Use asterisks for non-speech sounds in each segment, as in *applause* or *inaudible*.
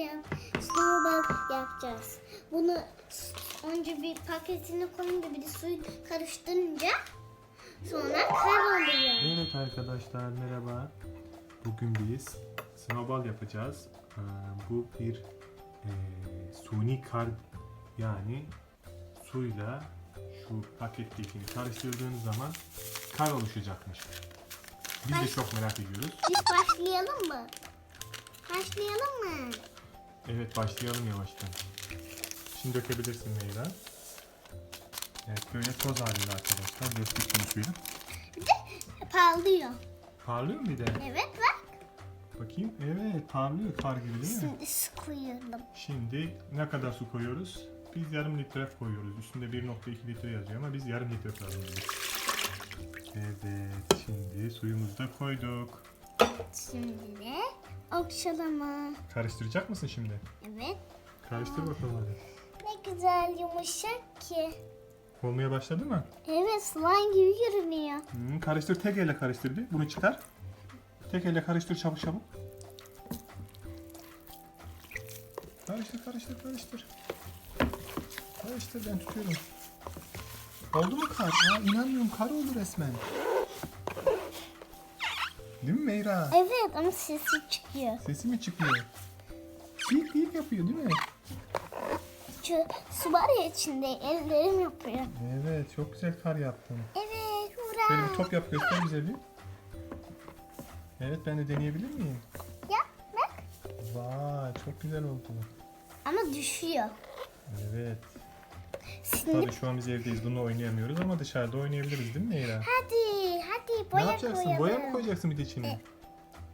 yap, snowball yapacağız. Bunu önce bir paketine koyunca bir de suyu karıştırınca sonra kavruluyor. Evet arkadaşlar merhaba. Bugün biz snowball yapacağız. Ee, bu bir e, suni kar yani suyla şu pakettekini karıştırdığınız zaman kar oluşacakmış. Biz de çok merak ediyoruz. Biz başlayalım mı? Başlayalım mı? Evet başlayalım yavaştan. Şimdi dökebilirsin Meyra. Evet böyle toz halinde arkadaşlar. Döktük şimdi suyu. Parlıyor. Parlıyor mu bir de? Evet bak. Bakayım. Evet parlıyor kar gibi değil mi? Şimdi su koyalım. Şimdi ne kadar su koyuyoruz? Biz yarım litre koyuyoruz. Üstünde 1.2 litre yazıyor ama biz yarım litre koyalım. Evet, şimdi suyumuzu da koyduk. Şimdi de okşalama. Karıştıracak mısın şimdi? Evet. Karıştır bakalım hadi. Ne güzel yumuşak ki. Olmaya başladı mı? Evet slime gibi görünüyor. Hmm, karıştır, tek elle karıştır bir. Bunu çıkar. Tek elle karıştır çabuk çabuk. Karıştır, karıştır, karıştır. Karıştır, ben tutuyorum. Oldu mu kar? Aa, inanmıyorum, kar oldu resmen. Değil mi Meyra? Evet ama sesi çıkıyor. Sesi mi çıkıyor? Bip bip yapıyor değil mi? Şu su var ya içinde ellerim yapıyor. Evet, çok güzel kar yaptın. Evet Böyle hurra. bir top yap, göster bize bir. Evet, ben de deneyebilir miyim? Ya bak. Vay, çok güzel oldu. Ama düşüyor. Evet. Şimdi Tabii şu an biz evdeyiz. Bunu oynayamıyoruz ama dışarıda oynayabiliriz değil mi Neyra? hadi hadi Ne boya yapacaksın? koyalım. Boya mı koyacaksın bir de içine?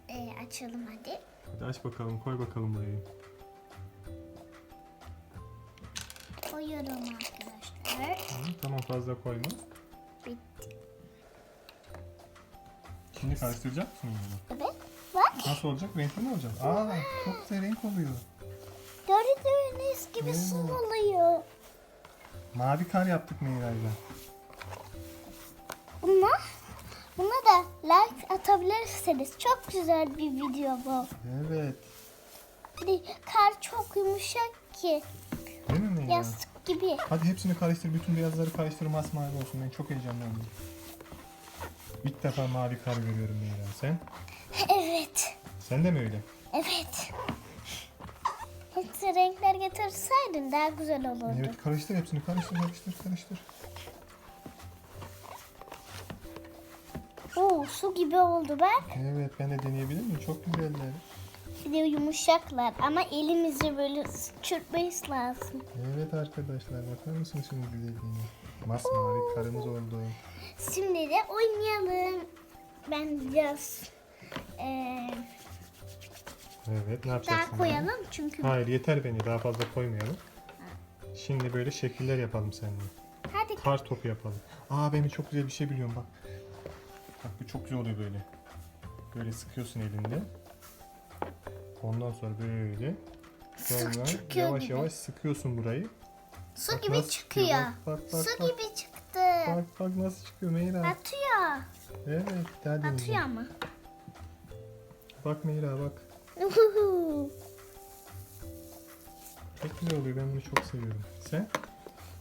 Ee, açalım hadi. Hadi aç bakalım. Koy bakalım boyayı. Koyuyorum arkadaşlar. Hı, tamam fazla koyma. Bitti. Şimdi karıştıracak mısın bunu? Evet. Bak Nasıl olacak? Renkli mi olacak? Aa çok güzel renk oluyor. gördüğünüz gibi Evet. su oluyor. Mavi kar yaptık Meyra'yla. Buna, buna da like atabilirsiniz. Çok güzel bir video bu. Evet. Kar çok yumuşak ki. Değil mi Meyra? Yastık gibi. Hadi hepsini karıştır. Bütün beyazları karıştır. Masmavi olsun. Ben çok heyecanlandım. İlk defa mavi kar görüyorum Meyra. Sen? *laughs* Evet. Sen de mi öyle? Evet. Renkler getirseydin daha güzel olurdu. Evet karıştır hepsini. Karıştır karıştır karıştır. Oo, su gibi oldu bak. Evet ben de deneyebilir miyim? Çok güzeller. Bir de yumuşaklar ama elimizi böyle çırpmayız lazım. Evet arkadaşlar bakar mısınız şimdi güzelliğine? Masmavi karımız oldu. Şimdi de oynayalım. Ben biraz eee, Evet ne yapacaksın? daha koyalım çünkü. Hayır yeter beni daha fazla koymayalım. Şimdi böyle şekiller yapalım seninle. Hadi Kar topu yapalım. Aa ben bir çok güzel bir şey biliyorum bak. Bak bu çok güzel oluyor böyle. Böyle sıkıyorsun elinde. Ondan sonra böyle. Sonra çıkıyor yavaş gibi. yavaş sıkıyorsun burayı. Su Bak gibi çıkıyor, çıkıyor. bak, bak, su bak. gibi çıktı. Bak bak nasıl çıkıyor Meyra. Batıyor. Evet daha Batıyor ama. Bak Meyra bak. Çok güzel oluyor ben bunu çok seviyorum. Sen?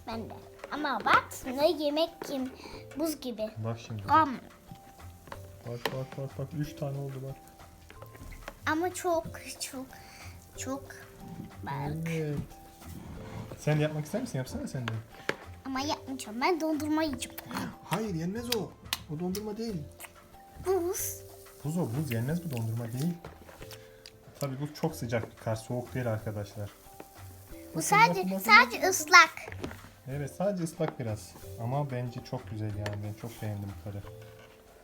ben de. Ama bak ne yemek kim buz gibi. Bak şimdi. Gam. Bak bak bak bak. Üç tane oldu bak. Ama çok çok çok bak. Evet. Sen de yapmak ister misin? Yapsana sen de. Ama yapmayacağım. Ben dondurma yiyeceğim. Hayır yenmez o. O dondurma değil. Buz. Buz o buz yenmez bu dondurma değil. Tabii bu çok sıcak bir kar. Soğuk değil arkadaşlar. Bu sadece sadece ıslak. Evet sadece ıslak biraz. Ama bence çok güzel yani. Ben çok beğendim bu karı.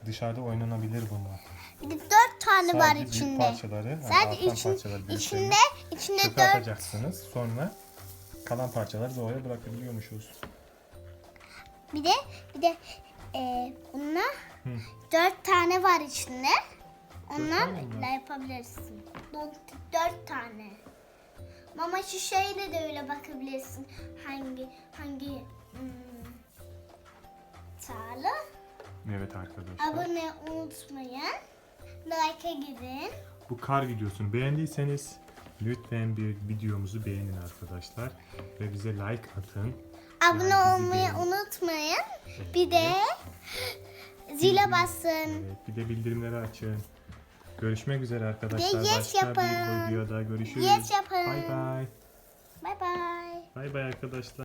Dışarıda oynanabilir bunlar. Bir de dört tane var Sadece büyük içinde. parçaları. yani Sadece artan için, parçaları içinde içinde çöpe dört atacaksınız. Sonra kalan parçaları doğaya bırakabiliyormuşuz. bir de bir de e, bununla Hı. dört tane var içinde. Mi var? yapabilirsin. Dört, tane. Mama şişeyle de öyle bakabilirsin. Hangi hangi hmm. Evet arkadaşlar. Abone unutmayın. Like'a gidin. Bu kar videosunu beğendiyseniz lütfen bir videomuzu beğenin arkadaşlar. Ve bize like atın. Abone Yani olmayı beğenin. unutmayın. Bir de zile basın. Evet, bir de bildirimleri açın. Görüşmek üzere arkadaşlar. yes Başka yapın. bir videoda görüşürüz. Yes yapın. Bay bay. Bay bay. Bay bay arkadaşlar.